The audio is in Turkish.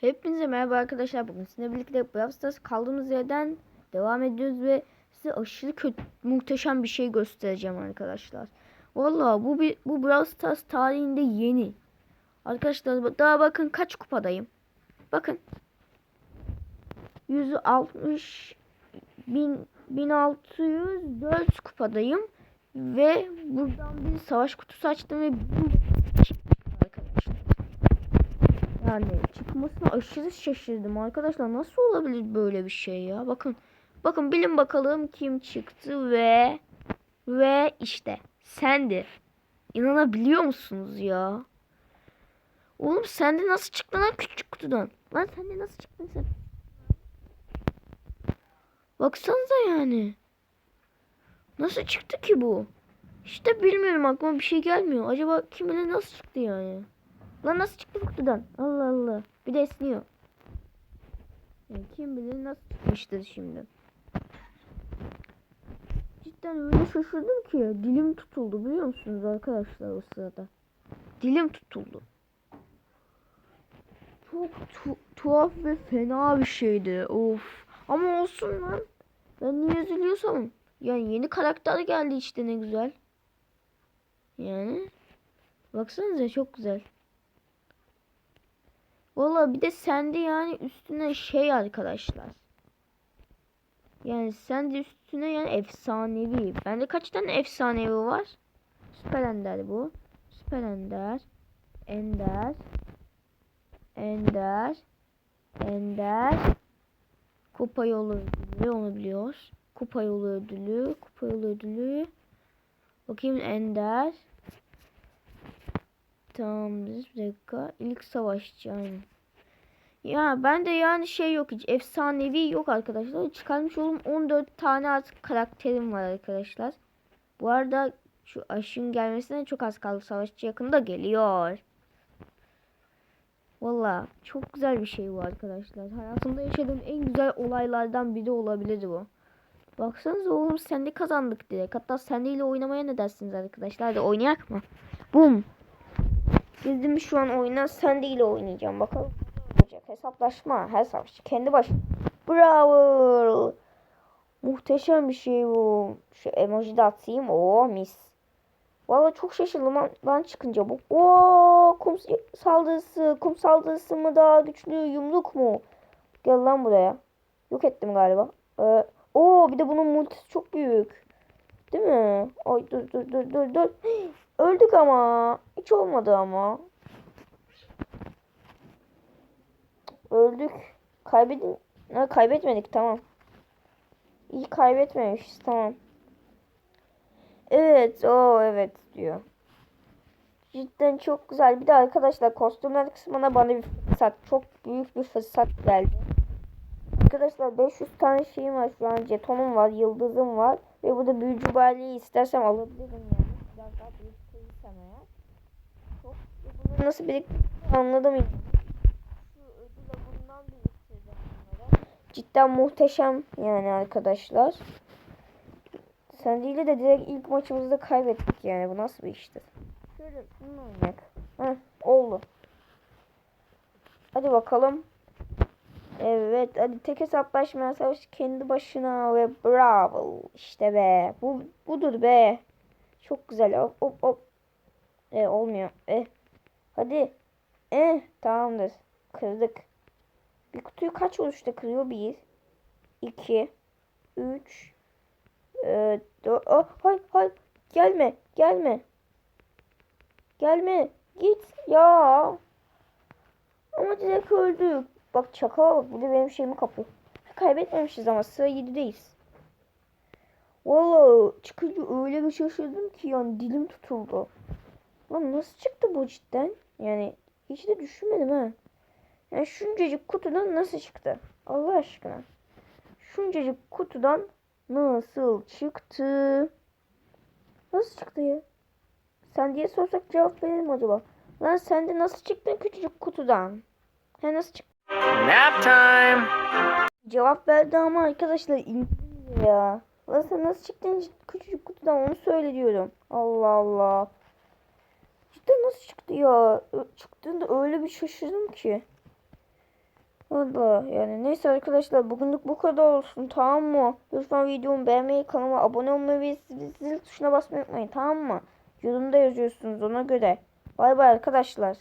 Hepinize merhaba arkadaşlar. Bugün sizinle birlikte Brawl Stars kaldığımız yerden devam ediyoruz ve size aşırı kötü, muhteşem bir şey göstereceğim arkadaşlar. Vallahi bu bir bu Brawl Stars tarihinde yeni. Arkadaşlar daha bakın kaç kupadayım. Bakın. 160 bin 1604 kupadayım ve buradan bir savaş kutusu açtım ve bu arkadaşlar. Yani çıkmasına aşırı şaşırdım arkadaşlar. Nasıl olabilir böyle bir şey ya? Bakın. Bakın bilin bakalım kim çıktı ve ve işte sendi. İnanabiliyor musunuz ya? Oğlum sende nasıl çıktı lan küçük kutudan? Lan sende nasıl çıktın sen? Baksanıza yani. Nasıl çıktı ki bu? İşte bilmiyorum aklıma bir şey gelmiyor. Acaba kim nasıl çıktı yani? Lan nasıl çıktı kutudan? Allah Allah. Bir de esniyor. Yani kim bilir nasıl çıkmıştır şimdi. Cidden öyle şaşırdım ki dilim tutuldu biliyor musunuz arkadaşlar o sırada. Dilim tutuldu. Çok tu- tuhaf ve fena bir şeydi. Of. Ama olsun lan. Ben niye üzülüyorsam. Yani yeni karakter geldi işte ne güzel. Yani. Baksanıza çok güzel. Valla bir de sende yani üstüne şey arkadaşlar. Yani sende üstüne yani efsanevi. Bende kaç tane efsanevi var? Süper Ender bu. Süper Ender. Ender. Ender. Ender. Kupa yolu ödülü onu biliyoruz. Kupa yolu ödülü. Kupa yolu ödülü. Bakayım Ender. Tamamdır. Bir dakika. İlk savaşçı yani. Ya ben de yani şey yok hiç. Efsanevi yok arkadaşlar. Çıkarmış olduğum 14 tane artık karakterim var arkadaşlar. Bu arada şu aşın gelmesine çok az kaldı. Savaşçı yakında geliyor. Valla çok güzel bir şey bu arkadaşlar. Hayatımda yaşadığım en güzel olaylardan biri olabilir bu. Baksanıza oğlum sende kazandık direkt. Hatta sendeyle oynamaya ne dersiniz arkadaşlar? Hadi oynayak mı? Bum. Girdim şu an oyuna sendeyle oynayacağım. Bakalım olacak. Hesaplaşma. Savaşçı kendi baş. Bravo. Muhteşem bir şey bu. Şu emoji de atayım. Oo mis. Valla çok şaşırdım lan çıkınca bu. Oo kum saldırısı. Kum saldırısı mı daha güçlü yumruk mu? Gel lan buraya. Yok ettim galiba. Ee, oo bir de bunun multisi çok büyük. Değil mi? Ay dur dur dur dur dur. Öldük ama. Hiç olmadı ama. Öldük. Kaybedin. Ha, kaybetmedik tamam. İyi kaybetmemişiz tamam. Evet o evet diyor. Cidden çok güzel. Bir de arkadaşlar kostümler kısmına bana bir fırsat. Çok büyük bir fırsat geldi. Arkadaşlar 500 tane şeyim var şu an. Jetonum var. Yıldızım var. Ve burada büyücü baliyi istersem alabilirim yani. Biraz daha biriktirirsem eğer. Çok bunları nasıl biriktirdiğimi anladım. Şu ödülü bundan biriktirdim. Cidden muhteşem yani arkadaşlar. Sandy de direkt ilk maçımızda kaybettik yani. Bu nasıl bir iştir? Şöyle bunu oynayak. Heh, oldu. Hadi bakalım. Evet hadi tek hesaplaşma savaş kendi başına ve bravo işte be bu budur be çok güzel hop hop hop e, olmuyor. E hadi. E tamamdır. Kırdık. Bir kutuyu kaç vuruşta kırıyor? Bir iki üç e, dört. Oh, hay hay. Gelme gelme. Gelme. Git. Ya. Ama direkt öldük. Bak çakala bak bir de benim şeyimi kapıyor. Kaybetmemişiz ama sıra 7'deyiz. Valla çıkınca öyle bir şaşırdım ki yani dilim tutuldu. Lan nasıl çıktı bu cidden? Yani hiç de düşünmedim ha. Yani şuncacık kutudan nasıl çıktı? Allah aşkına. Şuncacık kutudan nasıl çıktı? Nasıl çıktı ya? Sen diye sorsak cevap verir mi acaba? Lan sen de nasıl çıktın küçücük kutudan? Ha nasıl çıktı? Nap time. Cevap verdi ama arkadaşlar ya. Lan sen nasıl çıktın küçücük kutudan onu söyle diyorum. Allah Allah. Nasıl çıktı ya? Çıktığında öyle bir şaşırdım ki. Valla yani neyse arkadaşlar bugünlük bu kadar olsun tamam mı? Lütfen videomu beğenmeyi kanalıma abone olmayı ve zil tuşuna basmayı unutmayın tamam mı? Yorumda yazıyorsunuz ona göre. Bay bay arkadaşlar.